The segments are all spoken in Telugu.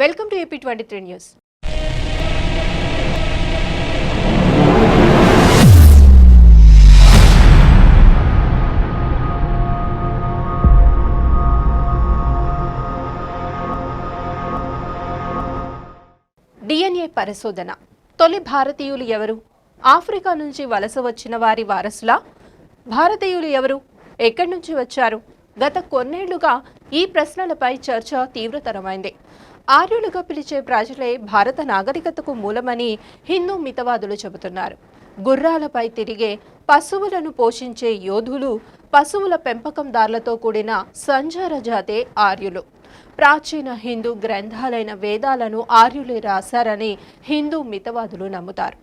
Welcome to AP twenty three news. DNA పరిశోధన. తొలి భారతీయులు ఎవరు? ఆఫ్రికా నుంచి వలస వచ్చిన వారి వారసులా? భారతీయులు ఎవరు? ఎక్కడి నుంచి వచ్చారు? గత కొన్నేళ్ళుగా ఈ ప్రశ్నలపై చర్చ తీవ్రతరమైంది. ఆర్యులుగా పిలిచే ప్రజలే భారత నాగరికతకు మూలమని హిందూ మితవాదులు చెబుతున్నారు. గుర్రాలపై తిరిగే పశువులను పోషించే యోధులు పశువుల పెంపకందారులతో కూడిన సంచార జాతే ఆర్యులు. ప్రాచీన హిందూ గ్రంథాలైన వేదాలను ఆర్యులే రాశారని హిందూ మితవాదులు నమ్ముతారు.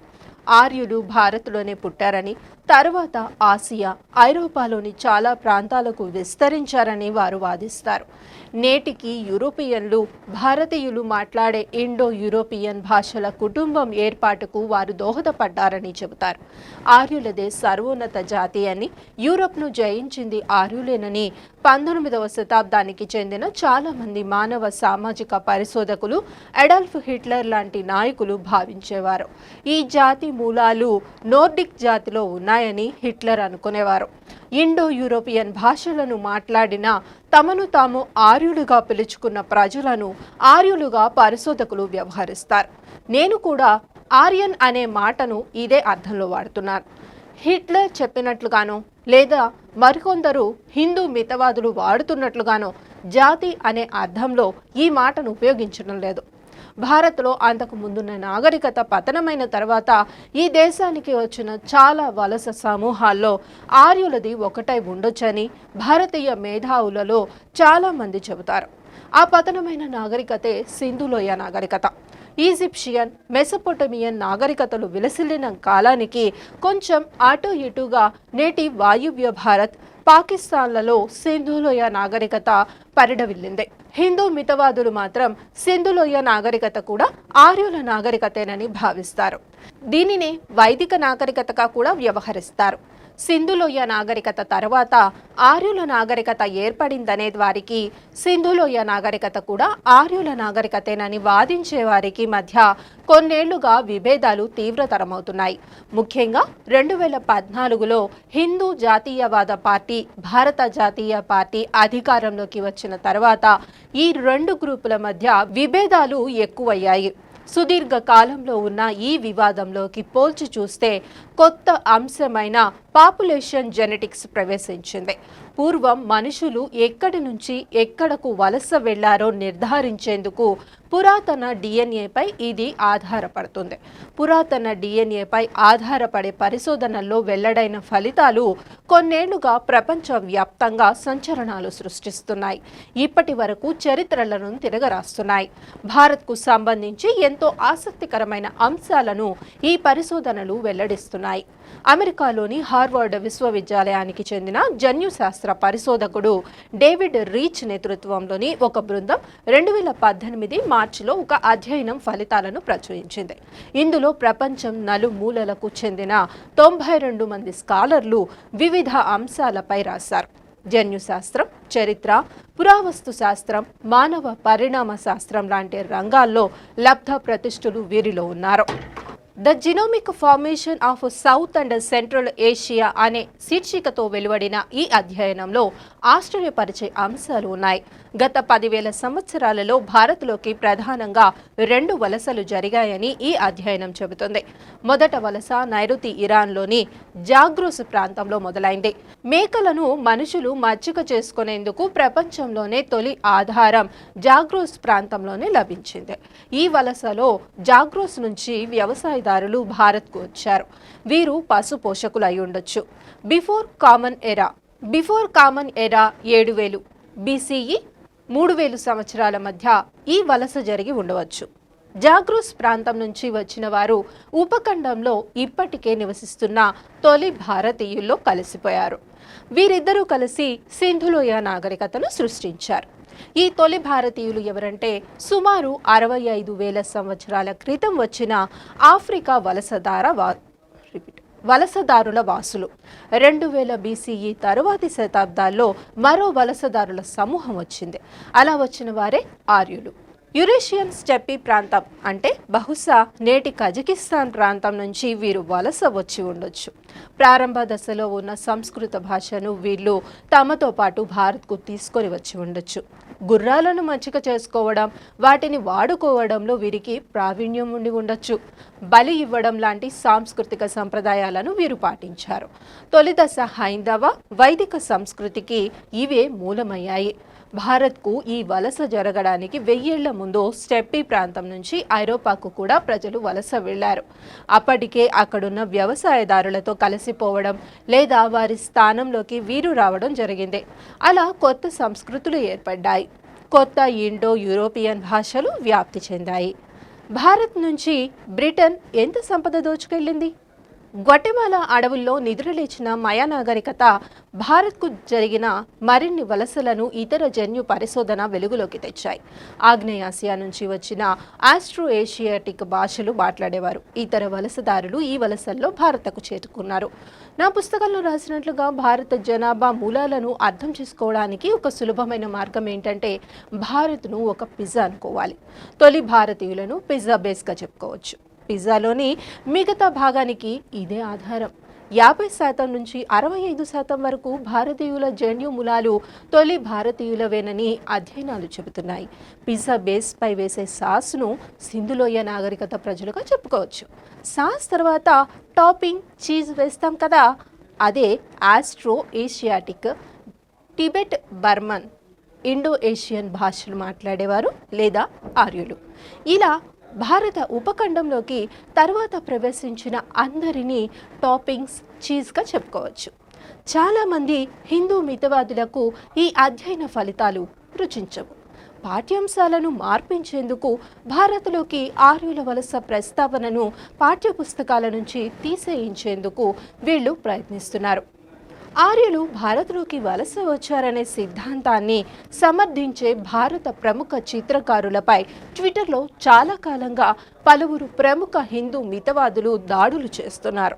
ఆర్యులు భారత్లోనే పుట్టారని తర్వాత ఆసియా ఐరోపాలోని చాలా ప్రాంతాలకు విస్తరించారని వారు వాదిస్తారు. నేటికి యూరోపియన్లు భారతీయులు మాట్లాడే ఇండో యూరోపియన్ భాషల కుటుంబం ఏర్పాటుకు వారు దోహదపడ్డారని చెబుతారు. ఆర్యులదే సర్వోన్నత జాతి అని యూరోప్ను జయించింది ఆర్యులేనని పంతొమ్మిదవ శతాబ్దానికి చెందిన చాలామంది మానవ సామాజిక పరిశోధకులు అడల్ఫ్ హిట్లర్ లాంటి నాయకులు భావించేవారు. ఈ జాతి మూలాలు నోర్డిక్ జాతిలో ఉన్నాయని హిట్లర్ అనుకునేవారు. ఇండో యూరోపియన్ భాషలను మాట్లాడిన తమను తాము ఆర్యులుగా పిలుచుకున్న ప్రజలను ఆర్యులుగా పరిశోధకులు వ్యవహరిస్తారు. నేను కూడా ఆర్యన్ అనే మాటను ఇదే అర్థంలో వాడుతున్నాను. హిట్లర్ చెప్పినట్లుగానో లేదా మరికొందరు హిందూ మితవాదులు వాడుతున్నట్లుగానో జాతి అనే అర్థంలో ఈ మాటను ఉపయోగించడం లేదు. భారత్లో అంతకు ముందున్న నాగరికత పతనమైన తర్వాత ఈ దేశానికి వచ్చిన చాలా వలస సమూహాల్లో ఆర్యులది ఒకటై ఉండొచ్చని భారతీయ మేధావులలో చాలామంది చెబుతారు. ఆ పతనమైన నాగరికతే సింధులోయ నాగరికత. ఈజిప్షియన్ మెసపోటమియన్ నాగరికతలు విలసిల్లిన కాలానికి కొంచెం అటు ఇటుగా నేటి వాయువ్య భారత్ పాకిస్తాన్లలో సింధులోయ నాగరికత పరిడవిల్లింది. హిందూ మితవాదులు మాత్రం సింధులోయ నాగరికత కూడా ఆర్యుల నాగరికతేనని భావిస్తారు. దీనిని వైదిక నాగరికతగా కూడా వ్యవహరిస్తారు. సింధులోయ నాగరికత తర్వాత ఆర్యుల నాగరికత ఏర్పడిందనే వారికి సింధులోయ నాగరికత కూడా ఆర్యుల నాగరికతేనని వాదించే వారికి మధ్య కొన్నేళ్ళుగా విభేదాలు తీవ్రతరమవుతున్నాయి. ముఖ్యంగా రెండు వేల పద్నాలుగులో హిందూ జాతీయవాద పార్టీ భారత జాతీయ పార్టీ అధికారంలోకి వచ్చిన తర్వాత ఈ రెండు గ్రూపుల మధ్య విభేదాలు ఎక్కువయ్యాయి. సుదీర్ఘ కాలంలో ఉన్న ఈ వివాదంలోకి పోల్చి చూస్తే కొత్త అంశమైన పాపులేషన్ జెనెటిక్స్ ప్రవేశించింది. పూర్వం మనుషులు ఎక్కడి నుంచి ఎక్కడకు వలస వెళ్ళారో నిర్ధారించేందుకు పురాతన డిఎన్ఏపై ఇది ఆధారపడుతుంది. పురాతన డిఎన్ఏపై ఆధారపడే పరిశోధనల్లో వెల్లడైన ఫలితాలు కొన్నేళ్ళుగా ప్రపంచవ్యాప్తంగా సంచలనాలు సృష్టిస్తున్నాయి. ఇప్పటి వరకు చరిత్రలను తిరగరాస్తున్నాయి. భారత్కు సంబంధించి ఎంతో ఆసక్తికరమైన అంశాలను ఈ పరిశోధనలు వెల్లడిస్తున్నాయి. అమెరికాలోని హార్వర్డ్ విశ్వవిద్యాలయానికి చెందిన జన్యుశాస్త్ర పరిశోధకుడు డేవిడ్ రీచ్ నేతృత్వంలోని ఒక బృందం రెండు వేల పద్దెనిమిది మార్చిలో ఒక అధ్యయనం ఫలితాలను ప్రచురించింది. ఇందులో ప్రపంచం నలుమూలలకు చెందిన తొంభై రెండు మంది స్కాలర్లు వివిధ అంశాలపై రాశారు. జన్యుశాస్త్రం చరిత్ర పురావస్తు శాస్త్రం మానవ పరిణామ శాస్త్రం లాంటి రంగాల్లో లబ్ధ ప్రతిష్ఠులు వీరిలో ఉన్నారు. The genomic formation of south and central Asia అనే శీర్షికతో వెలువడిన ఈ అధ్యయనంలో ఆశ్చర్యపరిచే అంశాలు ఉన్నాయి. గత పదివేల సంవత్సరాలలో భారత్లోకి ప్రధానంగా రెండు వలసలు జరిగాయని ఈ అధ్యయనం చెబుతుంది. మొదట వలస నైరుతి ఇరాన్లోని జాగ్రోస్ ప్రాంతంలో మొదలైంది. మేకలను మనుషులు మచ్చిక చేసుకునేందుకు ప్రపంచంలోనే తొలి ఆధారం జాగ్రోస్ ప్రాంతంలోనే లభించింది. ఈ వలసలో జాగ్రోస్ నుంచి వ్యవసాయ వ్యవసాయదారులు భారత్కు వచ్చారు. వీరు పశు పోషకులు అయి ఉండొచ్చు. Before common era. Before common era ఏడు వేలు. బీసీఈ మూడు వేలు సంవత్సరాల మధ్య ఈ వలస జరిగి ఉండవచ్చు. జాగ్రూస్ ప్రాంతం నుంచి వచ్చిన వారు ఉపఖండంలో ఇప్పటికే నివసిస్తున్న తొలి భారతీయుల్లో కలిసిపోయారు. వీరిద్దరూ కలిసి సింధులోయ నాగరికతను సృష్టించారు. ఈ తొలి భారతీయులు ఎవరంటే సుమారు అరవై ఐదు వేల సంవత్సరాల క్రితం వచ్చిన ఆఫ్రికా వలసదార వా రిపీట్ వలసదారుల వాసులు. రెండు వేల బీసీఈ తరువాతి శతాబ్దాల్లో మరో వలసదారుల సమూహం వచ్చింది. అలా వచ్చిన వారే ఆర్యులు. యురేషియన్ స్టెప్పీ ప్రాంతం అంటే బహుశా నేటి కజకిస్తాన్ ప్రాంతం నుంచి వీరు వలస వచ్చి ఉండొచ్చు. ప్రారంభ దశలో ఉన్న సంస్కృత భాషను వీళ్ళు తమతో పాటు భారత్కు తీసుకొని వచ్చి ఉండొచ్చు. గుర్రాలను మచ్చిక చేసుకోవడం వాటిని వాడుకోవడంలో వీరికి ప్రావీణ్యం ఉండి ఉండొచ్చు. బలి ఇవ్వడం లాంటి సాంస్కృతిక సంప్రదాయాలను వీరు పాటించారు. తొలి దశ హైందవ వైదిక సంస్కృతికి ఇవే మూలమయ్యాయి. భారత్కు ఈ వలస జరగడానికి వెయ్యేళ్ళ ముందు స్టెప్పీ ప్రాంతం నుంచి ఐరోపాకు కూడా ప్రజలు వలస వెళ్ళారు. అప్పటికే అక్కడున్న వ్యవసాయదారులతో కలిసిపోవడం లేదా వారి స్థానంలోకి వీరు రావడం జరిగింది. అలా కొత్త సంస్కృతులు ఏర్పడ్డాయి. కొత్త ఇండో యూరోపియన్ భాషలు వ్యాప్తి చెందాయి. భారత్ నుంచి బ్రిటన్ ఎంత సంపద దోచుకెళ్ళింది? గ్వటెమాలా అడవుల్లో నిద్రలేచిన మయా నాగరికత భారత్కు జరిగిన మరిన్ని వలసలను ఇతర జన్యు పరిశోధన వెలుగులోకి తెచ్చాయి. ఆగ్నేయాసియా నుంచి వచ్చిన ఆస్ట్రో ఏషియాటిక్ భాషలు మాట్లాడేవారు. ఇతర వలసదారులు ఈ వలసల్లో భారత్కు చేరుకున్నారు. నా పుస్తకంలో రాసినట్లుగా భారత జనాభా మూలాలను అర్థం చేసుకోవడానికి ఒక సులభమైన మార్గం ఏంటంటే భారత్ను ఒక పిజ్జా అనుకోవాలి. తొలి భారతీయులను పిజ్జా బేస్గా చెప్పుకోవచ్చు. పిజ్జాలోని మిగతా భాగానికి ఇదే ఆధారం. యాభై శాతం నుంచి అరవై ఐదు శాతం వరకు భారతీయుల జన్యు మూలాలు తొలి భారతీయులవేనని అధ్యయనాలు చెబుతున్నాయి. పిజ్జా బేస్ పై వేసే సాస్ను సింధులోయ నాగరికత ప్రజలుగా చెప్పుకోవచ్చు. సాస్ తర్వాత టాపింగ్ చీజ్ వేస్తాం కదా? అదే Austro Asiatic Tibet Burman Indo Asian భాషలు మాట్లాడేవారు లేదా ఆర్యులు. ఇలా భారత ఉపఖండంలోకి తర్వాత ప్రవేశించిన అందరినీ టాపింగ్స్ చీజ్గా చెప్పుకోవచ్చు. చాలామంది హిందూ మితవాదులకు ఈ అధ్యయన ఫలితాలు రుచించవు. పాఠ్యాంశాలను మార్పించేందుకు భారత్లోకి ఆర్యుల వలస ప్రస్తావనను పాఠ్యపుస్తకాల నుంచి తీసేయించేందుకు వీళ్ళు ప్రయత్నిస్తున్నారు. ఆర్యులు భారత్లోకి వలస వచ్చారనే సిద్ధాంతాన్ని సమర్థించే భారత ప్రముఖ చిత్రకారులపై ట్విట్టర్లో చాలా కాలంగా పలువురు ప్రముఖ హిందూ మితవాదులు దాడులు చేస్తున్నారు.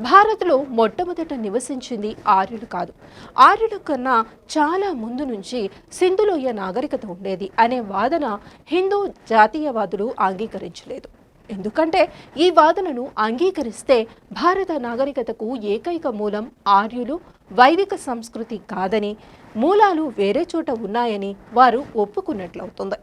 భారత్లో మొట్టమొదట నివసించింది ఆర్యులు కాదు. ఆర్యుల కన్నా చాలా ముందు నుంచి సింధులోయ నాగరికత ఉండేది అనే వాదన హిందూ జాతీయవాదులు అంగీకరించలేదు. ఎందుకంటే ఈ వాదనను అంగీకరిస్తే భారత నాగరికతకు ఏకైక మూలం ఆర్యులు వైదిక సంస్కృతి కాదని మూలాలు వేరే చోట ఉన్నాయని వారు ఒప్పుకున్నట్లవుతుంది.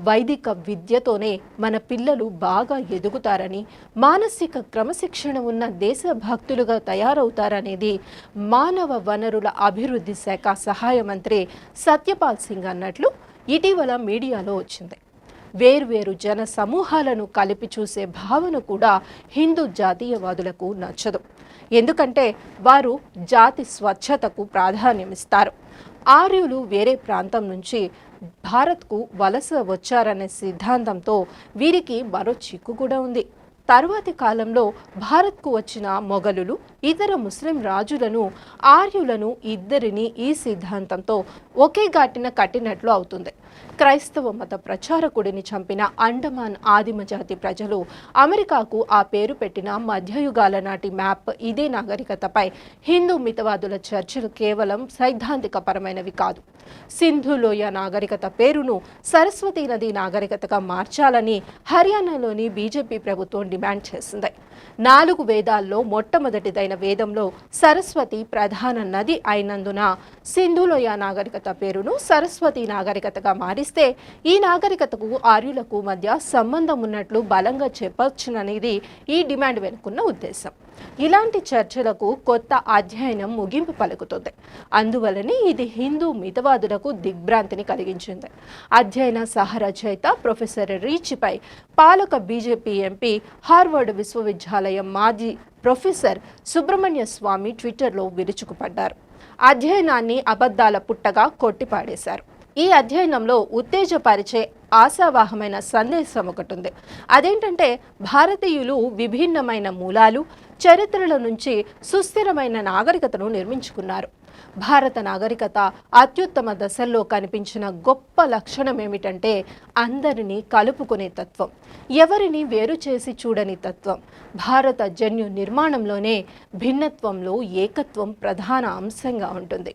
వైదిక విద్యతోనే మన పిల్లలు బాగా ఎదుగుతారని మానసిక క్రమశిక్షణ ఉన్న దేశభక్తులుగా తయారవుతారనేది మానవ వనరుల అభివృద్ధి శాఖ సహాయ మంత్రి సత్యపాల్ సింగ్ అన్నట్లు ఇటీవల మీడియాలో వచ్చింది. వేర్వేరు జన సమూహాలను కలిపి చూసే భావన కూడా హిందూ జాతీయవాదులకు నచ్చదు. ఎందుకంటే వారు జాతి స్వచ్ఛతకు ప్రాధాన్యమిస్తారు. ఆర్యులు వేరే ప్రాంతం నుంచి భారత్కు వలస వచ్చారనే సిద్ధాంతంతో వీరికి మరో చిక్కు కూడా ఉంది. తర్వాతి కాలంలో భారత్కు వచ్చిన మొఘలులు ఇతర ముస్లిం రాజులను ఆర్యులను ఇద్దరిని ఈ సిద్ధాంతంతో ఒకే ఘాటిన కట్టినట్లు అవుతుంది. క్రైస్తవ మత ప్రచారకుడిని చంపిన అండమాన్ ఆదిమ జాతి ప్రజలు అమెరికాకు ఆ పేరు పెట్టిన మధ్యయుగాల నాటి మ్యాప్ ఇదే నాగరికతపై హిందూ మితవాదుల చర్చలు కేవలం సైద్ధాంతికపరమైనవి కాదు. సింధులోయ నాగరికత పేరును సరస్వతీ నది నాగరికతగా మార్చాలని హర్యానాలోని బీజేపీ ప్రభుత్వం డిమాండ్ చేసింది. నాలుగు వేదాల్లో మొట్టమొదటిదైన వేదంలో సరస్వతి ప్రధాన నది అయినందున సింధులోయ నాగరికత పేరును సరస్వతి నాగరికతగా మారిస్తే ఈ నాగరికతకు ఆర్యులకు మధ్య సంబంధం ఉన్నట్లు బలంగా చెప్పొచ్చుననేది ఈ డిమాండ్ వెనుకున్న ఉద్దేశం. ఇలాంటి చర్చలకు కొత్త అధ్యయనం ముగింపు పలుకుతుంది. అందువలనే ఇది హిందూ మితవాదులకు దిగ్భ్రాంతిని కలిగించింది. అధ్యయన సహరచయిత ప్రొఫెసర్ రీచ్పై పాలక బీజేపీ ఎంపీ హార్వర్డ్ విశ్వవిద్యాలయం మాజీ ప్రొఫెసర్ సుబ్రహ్మణ్య స్వామి ట్విట్టర్లో విరుచుకుపడ్డారు. అధ్యయనాన్ని అబద్ధాల పుట్టగా కొట్టిపాడేశారు. ఈ అధ్యయనంలో ఉత్తేజపరిచే ఆశావాహమైన సందేశం ఒకటి ఉంది. అదేంటంటే భారతీయులు విభిన్నమైన మూలాలు చరిత్రల నుంచి సుస్థిరమైన నాగరికతను నిర్మించుకున్నారు. భారత నాగరికత అత్యుత్తమ దశల్లో కనిపించిన గొప్ప లక్షణం ఏమిటంటే అందరినీ కలుపుకునే తత్వం ఎవరిని వేరు చేసి చూడని తత్వం. భారత జన్యు నిర్మాణంలోనే భిన్నత్వంలో ఏకత్వం ప్రధాన అంశంగా ఉంటుంది.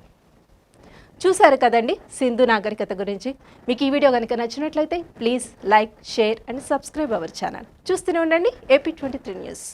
చూశారు కదండి సింధు నాగరికత గురించి? మీకు ఈ వీడియో కనుక నచ్చినట్లయితే please like share and subscribe our channel. చూస్తూనే ఉండండి ఏపీ ట్వంటీ త్రీ న్యూస్.